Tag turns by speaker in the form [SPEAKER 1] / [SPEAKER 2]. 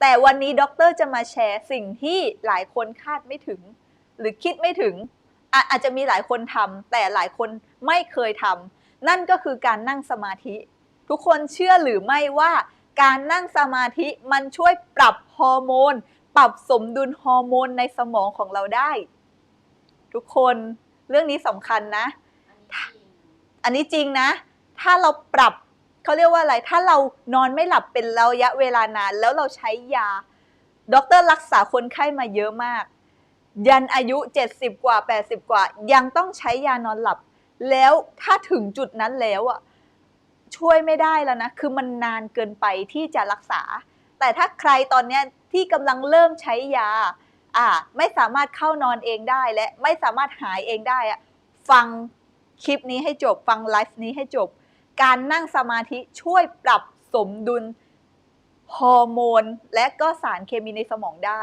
[SPEAKER 1] แต่วันนี้ด็อกเตอร์จะมาแชร์สิ่งที่หลายคนคาดไม่ถึง หรือคิดไม่ถึงอะอาจจะมีหลายคนทำแต่หลายคนไม่เคยทำนั่นก็คือการนั่งสมาธิ ทุกคนเชื่อหรือไม่ว่า การนั่งสมาธิมันช่วยปรับฮอร์โมน ปรับสมดุลฮอร์โมนในสมองของเราได้ ทุกคนเรื่องนี้สำคัญนะ อันนี้จริงนะ ถ้าเราปรับ เขาเรียกว่าอะไร ถ้าเรานอนไม่หลับเป็นระยะเวลานาน แล้วเราใช้ยาด็อกเตอร์รักษาคนไข้มาเยอะมาก ยันอายุ 70 กว่า 80 กว่า ยังต้องใช้ยานอนหลับ แล้วถ้าถึงจุดนั้นแล้วอะช่วยไม่ได้แล้วนะ คือมันนานเกินไปที่จะรักษา แต่ถ้าใครตอนเนี้ยที่กำลังเริ่มใช้ยาอ่าไม่สามารถเข้านอนเองได้และไม่สามารถหายเองได้อะฟังคลิปนี้ให้จบ ฟังไลฟ์นี้ให้จบ การนั่งสมาธิช่วยปรับสมดุลฮอร์โมน และก็สารเคมีในสมองได้